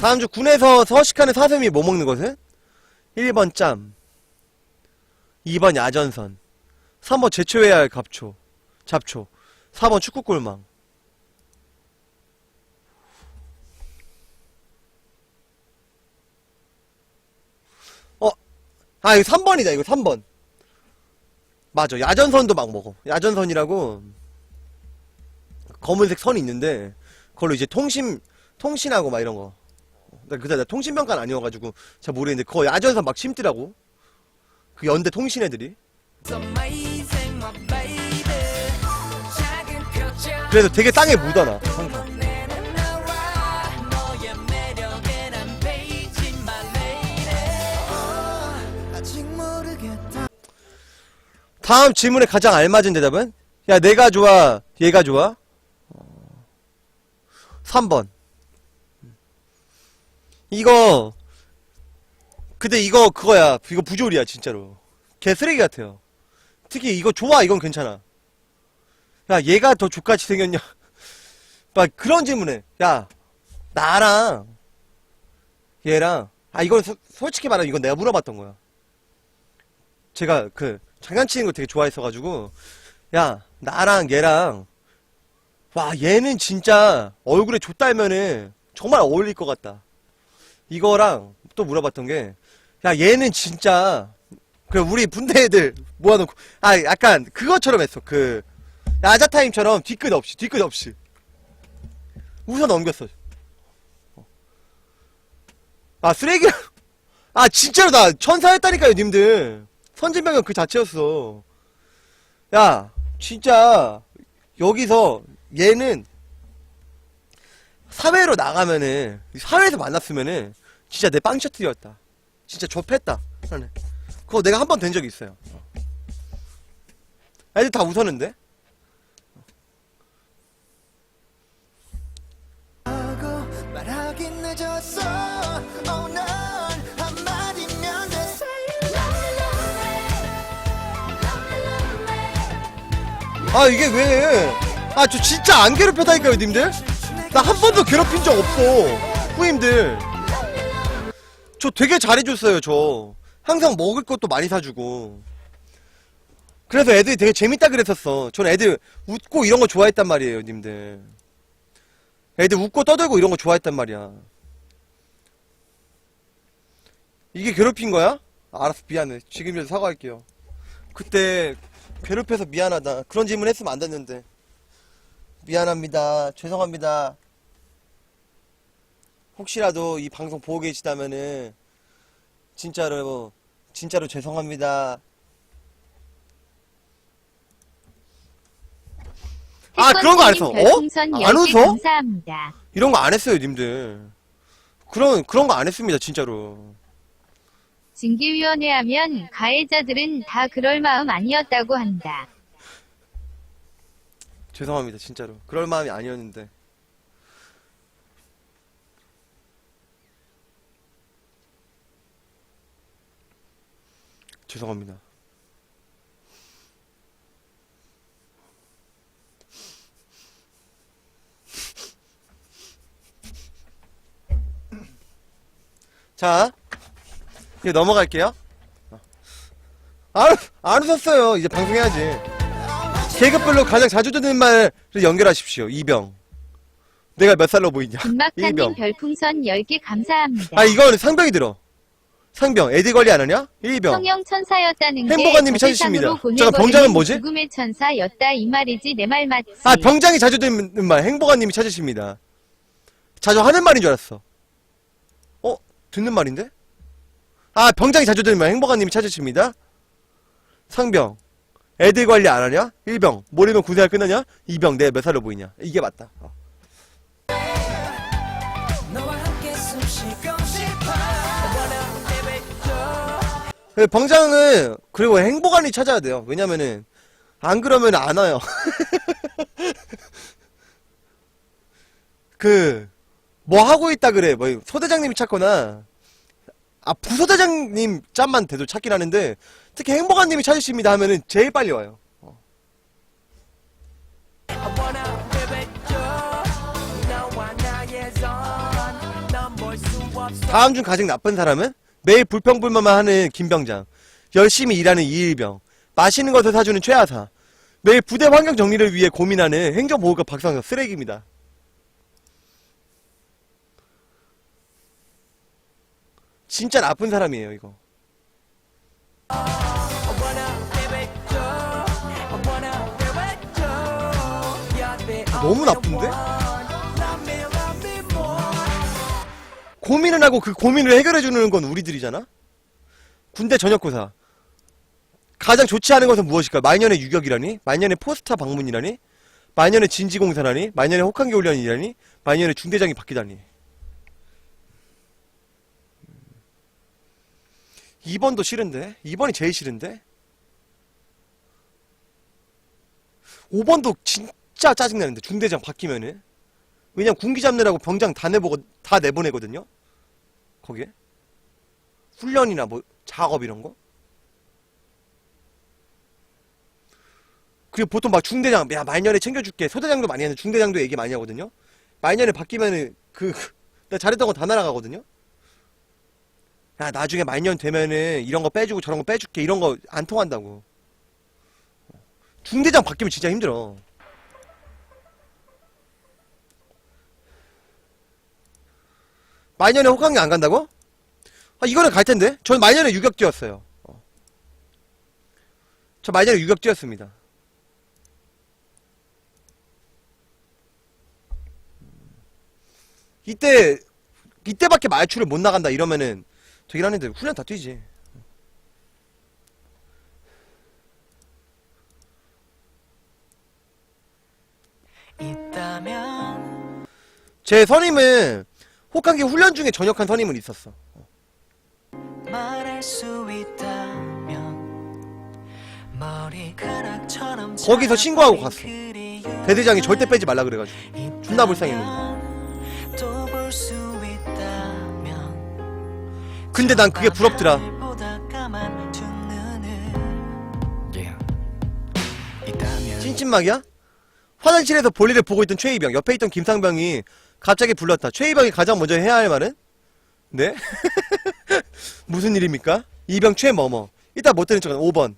다음 주 군에서 서식하는 사슴이 뭐 먹는 것은? 1번 짬 2번 야전선 3번 제초해야 할 갑초 잡초 4번 축구골망 어? 아 이거 3번이다 이거 3번 맞아 야전선도 막 먹어 야전선이라고 검은색 선이 있는데 그걸로 이제 통신 통신하고 막 이런 거. 나 그때 나 통신병관 아니어가지고 잘 모르겠는데 그거 야전선 막 심더라고. 그 연대 통신 애들이. 그래서 되게 땅에 묻어놔 항상. 다음 질문에 가장 알맞은 대답은? 야 내가 좋아 얘가 좋아? 어, 3번 이거 근데 이거 그거야. 이거 부조리야 진짜로. 개 쓰레기 같아요. 특히 이거 좋아 이건 괜찮아. 야 얘가 더 족같이 생겼냐? 막 그런 질문에 야 나랑 얘랑 아 이건 소- 솔직히 말하면 이건 내가 물어봤던 거야. 제가 그 장난치는 거 되게 좋아했어가지고 야 나랑 얘랑 와 얘는 진짜 얼굴에 좆달면은 정말 어울릴 것 같다 이거랑 또 물어봤던 게 야 얘는 진짜 그 우리 분대 애들 모아놓고 아 약간 그것처럼 했어. 그 야자타임처럼 뒤끝 없이 뒤끝 없이. 웃어 넘겼어. 아 쓰레기. 아 진짜로 나 천사였다니까요 님들. 선진병은 그 자체였어. 야 진짜 여기서 얘는 사회로 나가면은 사회에서 만났으면은 진짜 내 빵셔틀이었다. 진짜 좁했다. 나는 그거 내가 한 번 된 적이 있어요. 애들 다 웃었는데? oh, 아 이게 왜? 아 저 진짜 안 괴롭혔다니까요 님들? 나 한 번도 괴롭힌 적 없어 후임들 저 되게 잘해줬어요 저 항상 먹을 것도 많이 사주고 그래서 애들이 되게 재밌다 그랬었어 전 애들 웃고 이런 거 좋아했단 말이에요 님들 애들 웃고 떠들고 이런 거 좋아했단 말이야 이게 괴롭힌 거야? 알았어 미안해 지금이라도 사과할게요 그때 괴롭혀서 미안하다. 그런 질문 했으면 안 됐는데. 미안합니다. 죄송합니다. 혹시라도 이 방송 보고 계시다면은 진짜로 진짜로 죄송합니다. 아 그런 거 안 했어. 어? 안 10개 웃어? 감사합니다. 이런 거 안 했어요, 님들. 그런 그런 거 안 했습니다, 진짜로. 징계위원회 하면 가해자들은 다 그럴 마음 아니었다고 한다. 죄송합니다, 진짜로. 그럴 마음이 아니었는데. 죄송합니다. 자, 이제 넘어갈게요. 안, 안 웃었어요. 이제 방송해야지. 계급별로 가장 자주 듣는 말을 연결하십시오. 이병. 내가 몇 살로 보이냐? 일병. 별풍선 10개 감사합니다. 아, 이거는 상병이 들어. 상병. 애들 관리 안 하냐? 일병. 성형 천사였다는 게 행복한님이 저 찾으십니다. 잠깐, 병장은 뭐지? 죽음의 천사였다 이 말이지 내 말 맞지? 아, 병장이 자주 듣는 말. 행복한님이 찾으십니다. 자주 하는 말인 줄 알았어. 어? 듣는 말인데? 아, 병장이 자주 듣는 말. 행복한님이 찾으십니다. 상병. 애들 관리 안 하냐? 일병. 모르면 군생활 끝나냐? 이병. 내가 몇 살로 보이냐? 이게 맞다. 어. 병장은 그리고 행복한이 찾아야 돼요. 왜냐면은 안 그러면 안 와요. 그 뭐 하고 있다 그래. 뭐 소대장님이 찾거나 아 부소대장님 짬만 돼도 찾긴 하는데 특히 행복한님이 찾으십니다 하면은 제일 빨리 와요. 선 다음 중 가장 나쁜 사람은 매일 불평불만만 하는 김병장, 열심히 일하는 이일병, 맛있는 것을 사주는 최하사, 매일 부대 환경 정리를 위해 고민하는 행정보호과 박상석 쓰레기입니다. 진짜 나쁜 사람이에요, 이거. 너무 나쁜데? 고민을 하고 그 고민을 해결해 주는 건 우리들이잖아? 군대 전역고사. 가장 좋지 않은 것은 무엇일까? 말년의 유격이라니? 말년의 포스타 방문이라니? 말년의 진지공사라니? 말년의 혹한기 훈련이라니? 말년의 중대장이 바뀌다니? 2번도 싫은데? 2번이 제일 싫은데? 5번도 진짜 짜증나는데, 중대장 바뀌면은? 왜냐면 군기 잡느라고 병장 다 내보고, 다 내보내거든요? 거기에? 훈련이나 뭐, 작업 이런 거? 그리고 보통 막 중대장, 야, 말년에 챙겨줄게. 소대장도 많이 하는 중대장도 얘기 많이 하거든요? 말년에 바뀌면은, 그, 나 잘했던 거 다 날아가거든요? 야, 나중에 말년 되면은, 이런 거 빼주고 저런 거 빼줄게. 이런 거 안 통한다고. 중대장 바뀌면 진짜 힘들어. 말년에 호강이 안 간다고? 아, 이거는 갈 텐데? 전 말년에 유격 뛰었어요. 어. 저 말년에 유격 뛰었습니다. 이때, 이때밖에 말출을 못 나간다 이러면은 되긴 하는데 훈련 다 뛰지. 있다면 제 선임은 혹한기 훈련 중에 전역한 선임은 있었어. 말할 수 있다면 머리카락처럼 거기서 신고하고 갔어. 대대장이 절대 빼지 말라 그래가지고. 존나 불쌍했는데. 있다면 근데 난 그게 부럽더라. 찐찐막이야? 화장실에서 볼일을 보고 있던 최이병 옆에 있던 김상병이 갑자기 불렀다 최이병이 가장 먼저 해야 할 말은? 네? 무슨 일입니까? 이병 최머머 이따 못 들은 척은 5번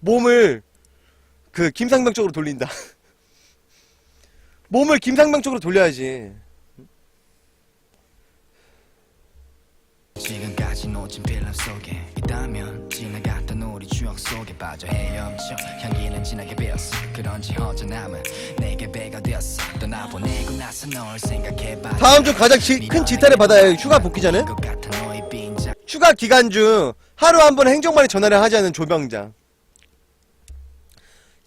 몸을 그 김상병 쪽으로 돌린다 몸을 김상병 쪽으로 돌려야지 지금까지 놓친 필름 속에 있다면 속에 빠져 헤엄쳐 향기는 진하게 배었어 그런지 허전함은 내게 배가 되었어 떠나보내고 나서 널 생각해봐 다음 주 가장 지- 큰 지탄을 받아야 할 휴가 복귀 전은? 것 같은 너의 빈자 휴가 기간 중 하루 한 번 행정반에 전화를 하지 않은 조병장.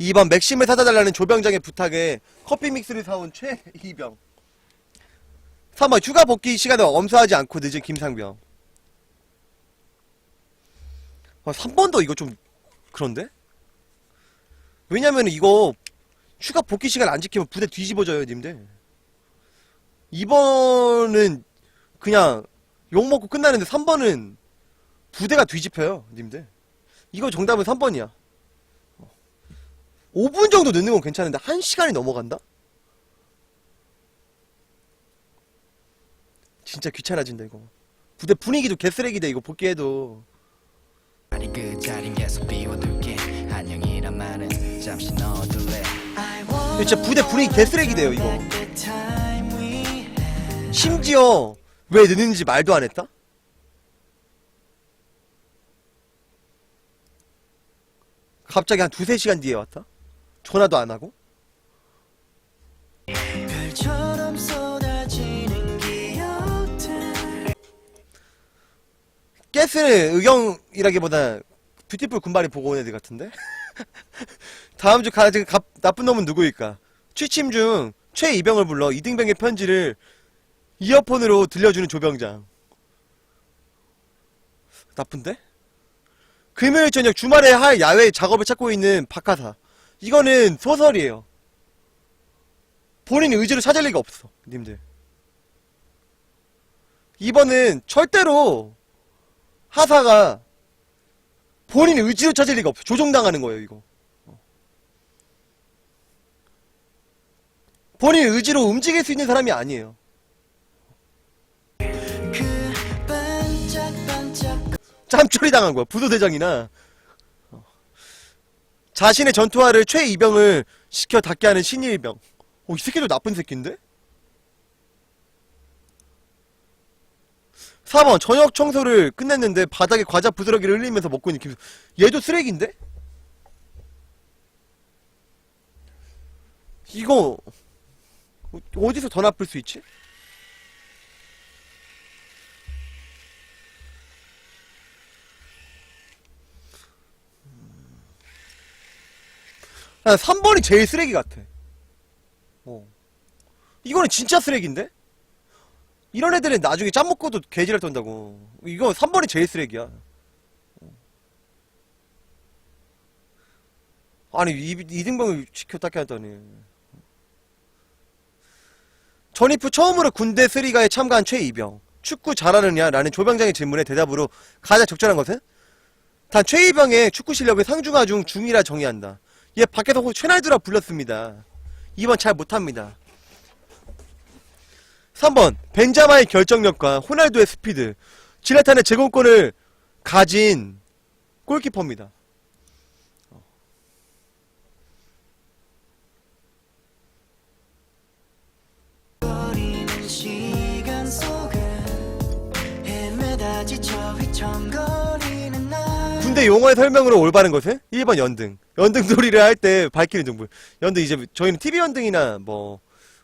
2번 맥심을 사다 달라는 조병장의 부탁에 커피 믹스를 사온 최이병. 3번 휴가 복귀 시간을 엄수하지 않고 늦은 김상병. 아, 3번도 이거 좀 그런데? 왜냐면 이거 휴가 복귀 시간 안 지키면 부대 뒤집어져요, 님들. 2번은 그냥 욕 먹고 끝나는데 3번은 부대가 뒤집혀요, 님들. 이거 정답은 3번이야. 5분 정도 늦는 건 괜찮은데 1시간이 넘어간다? 진짜 귀찮아진다 이거. 부대 분위기도 개쓰레기다 이거 복귀해도. 아니 그 자린 계속 비워둘게 안녕이란 말은 잠시 넣어둘래 진짜 부대 분위기 개쓰레기돼요 이거. 심지어 왜 늦는지 말도 안 했다? 갑자기 한 두세 시간 뒤에 왔다? 전화도 안 하고? 가스는 의경이라기보다 뷰티풀 군발이 보고 온 애들 같은데? 다음 주 가장 갑- 나쁜 놈은 누구일까? 취침 중 최이병을 불러 이등병의 편지를 이어폰으로 들려주는 조병장. 나쁜데? 금요일 저녁 주말에 할 야외 작업을 찾고 있는 박하사. 이거는 소설이에요. 본인 의지로 찾을 리가 없어, 님들. 이번은 절대로 하사가 본인 의지로 찾을 리가 없어. 조종당하는 거예요, 이거. 어. 본인 의지로 움직일 수 있는 사람이 아니에요. 그 짬처리 당한 거야. 부도대장이나. 어. 자신의 전투화를 최이병을 시켜 닿게 하는 신일병. 어, 이 새끼도 나쁜 새끼인데? 4번 저녁 청소를 끝냈는데 바닥에 과자 부스러기를 흘리면서 먹고 있는 김 얘도 쓰레기인데? 이거 어- 어디서 더 나쁠 수 있지? 난 3번이 제일 쓰레기 같아. 어. 이거는 진짜 쓰레기인데? 이런 애들은 나중에 짬 먹고도 개지랄 떤다고. 이거 3번이 제일 쓰레기야. 아니, 이, 이등병을 시켜 닦게 하다니. 전입 후 처음으로 군대 쓰리가에 참가한 최이병. 축구 잘하느냐? 라는 조병장의 질문에 대답으로 가장 적절한 것은? 단 최이병의 축구 실력을 상중하 중 중이라 정의한다. 얘 밖에서 혹 최날두라 불렀습니다. 2번 잘 못합니다. 3번 벤자마의 결정력과 호날두의 스피드 지라탄의 제공권을 가진 골키퍼입니다. 군대 용어의 설명으로 올바른 것은 1번 연등. 연등 놀이를 할 때 밝히는 정보. 연등 이제 저희는 TV 연등이나 뭐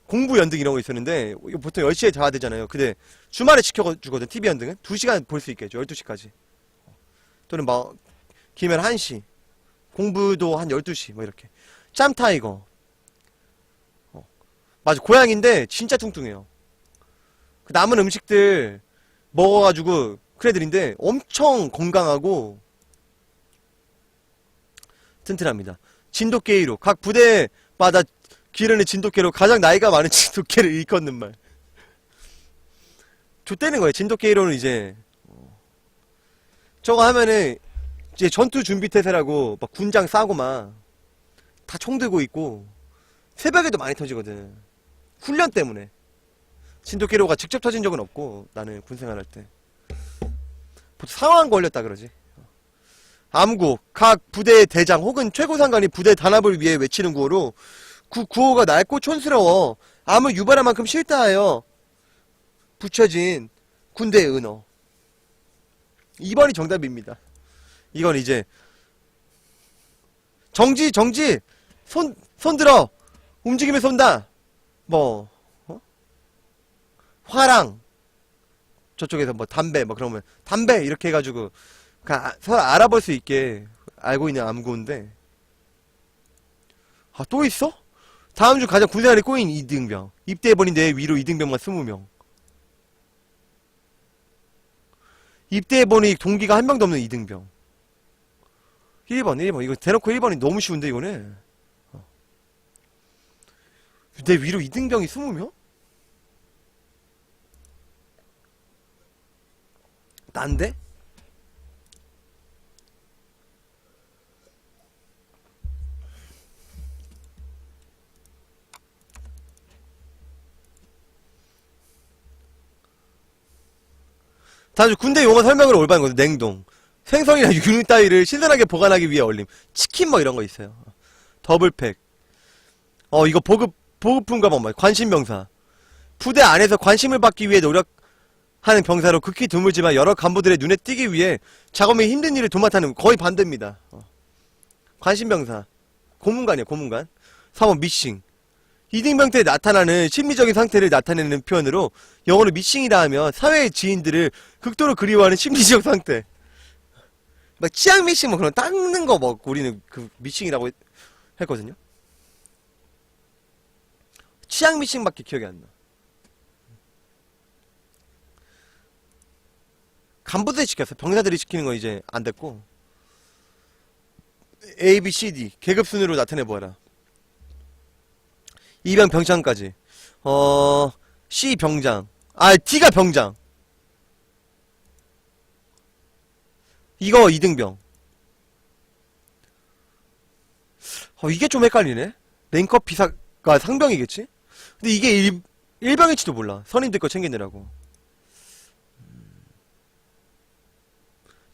공부 연등 이런 거 있었는데 보통 10시에 자야 되잖아요. 근데 주말에 시켜주거든 TV 연등은 2시간 볼 수 있겠죠. 12시까지. 또는 뭐 길면 1시. 공부도 한 12시 뭐 이렇게. 짬타이거. 어. 맞아. 고양인데 진짜 뚱뚱해요. 그 남은 음식들 먹어가지고 큰 애들인데 엄청 건강하고 튼튼합니다. 진돗개이로 각 부대마다 기르는 진돗개로 가장 나이가 많은 진돗개를 일컫는 말. 좆대는 거예요. 진돗개이로는 이제 어, 저거 하면은 이제 전투 준비 태세라고 막 군장 싸고 막 다 총 들고 있고 새벽에도 많이 터지거든. 훈련 때문에. 진돗개로가 직접 터진 적은 없고 나는 군 생활 할 때. 보통 상황 걸렸다 그러지. 암구, 각 부대의 대장 혹은 최고 상관이 부대 단합을 위해 외치는 구호로 그 구호가 낡고 촌스러워 암을 유발할 만큼 싫다 하여 붙여진 군대의 은어. 2번이 정답입니다. 이건 이제 정지 정지 손 손 들어 움직이면 쏜다. 뭐 어? 화랑 저쪽에서 뭐 담배 뭐 그러면 담배 이렇게 해가지고 그 아- 서로 알아볼 수 있게 알고 있는 암구인데 아 또 있어? 다음 중 가장 군생활에 꼬인 이등병 입대해버린 내 위로 이등병만 20명 입대해보니 동기가 한 명도 없는 이등병 1번 1번 이거 대놓고 1번이 너무 쉬운데 이거는 어. 내 위로 이등병이 20명? 난데? 주 군대 용어 설명을 올바른 거죠. 냉동. 생선이나 유류 따위를 신선하게 보관하기 위해 얼림. 치킨 뭐 이런 거 있어요. 더블팩. 어, 이거 보급, 보급품과 뭐, 관심병사. 부대 안에서 관심을 받기 위해 노력하는 병사로 극히 드물지만 여러 간부들의 눈에 띄기 위해 작업에 힘든 일을 도맡아는 거의 반대입니다. 어. 관심 병사. 고문관이에요, 고문관. 3번 미싱. 이등병 때 나타나는 심리적인 상태를 나타내는 표현으로 영어로 미싱이라 하면 사회의 지인들을 극도로 그리워하는 심리적 상태. 막 치약 미싱 뭐 그런 닦는 거 뭐 우리는 그 미싱이라고 했, 했거든요. 치약 미싱밖에 기억이 안 나. 간부들이 시켰어. 병사들이 시키는 거 이제 안 됐고. A, B, C, D 계급 순으로 나타내 보아라. 이병 병장까지. 어, C 병장. 아, D가 병장. 이거 이등병. 어, 이게 좀 헷갈리네. 랭커 비사가 상병이겠지? 근데 이게 일, 일병일지도 몰라. 선임들 거 챙기느라고.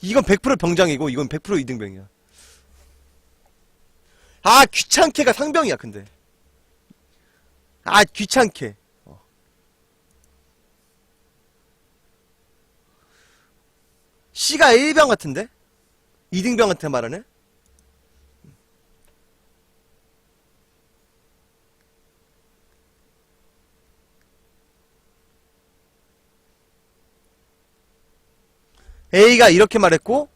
이건 100% 병장이고 이건 100% 이등병이야. 아 귀찮게가 상병이야 근데. 아 귀찮게. 어. C가 1병 같은데? 2등병한테 말하네? A가 이렇게 말했고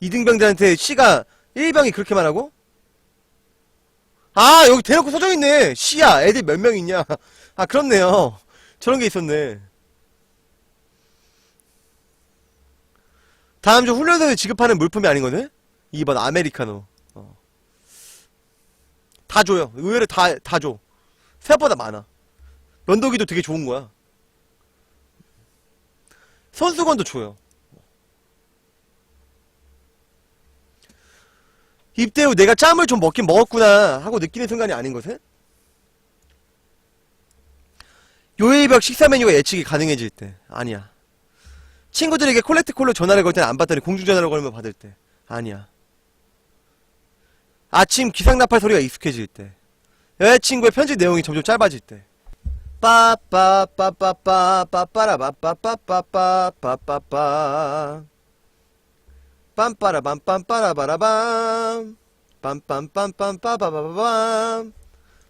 2등병들한테 C가 1병이 그렇게 말하고 아 여기 대놓고 써져있네. C야 애들 몇 명 있냐? 아 그렇네요. 저런 게 있었네. 다음 주 훈련소에 지급하는 물품이 아니거든 2번 아메리카노. 어. 다 줘요. 의외로 다 다 줘. 생각보다 많아. 면도기도 되게 좋은 거야. 손수건도 줘요 입대 후 내가 짬을 좀 먹긴 먹었구나 하고 느끼는 순간이 아닌 것은? 요일벽 식사 메뉴가 예측이 가능해질 때. 아니야. 친구들에게 콜렉트 콜로 전화를 걸 때는 안 받더니 공중전화로 걸면 받을 때. 아니야. 아침 기상나팔 소리가 익숙해질 때. 여자친구의 편지 내용이 점점 짧아질 때. 빠빠빠빠빠 빠빠라빠빠빠빠빠빠빠 빰빠라밤 빰빠라바라밤 빰빰빰빰 빠바바밤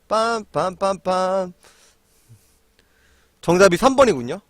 빰빰빰빰. 정답이 3번이군요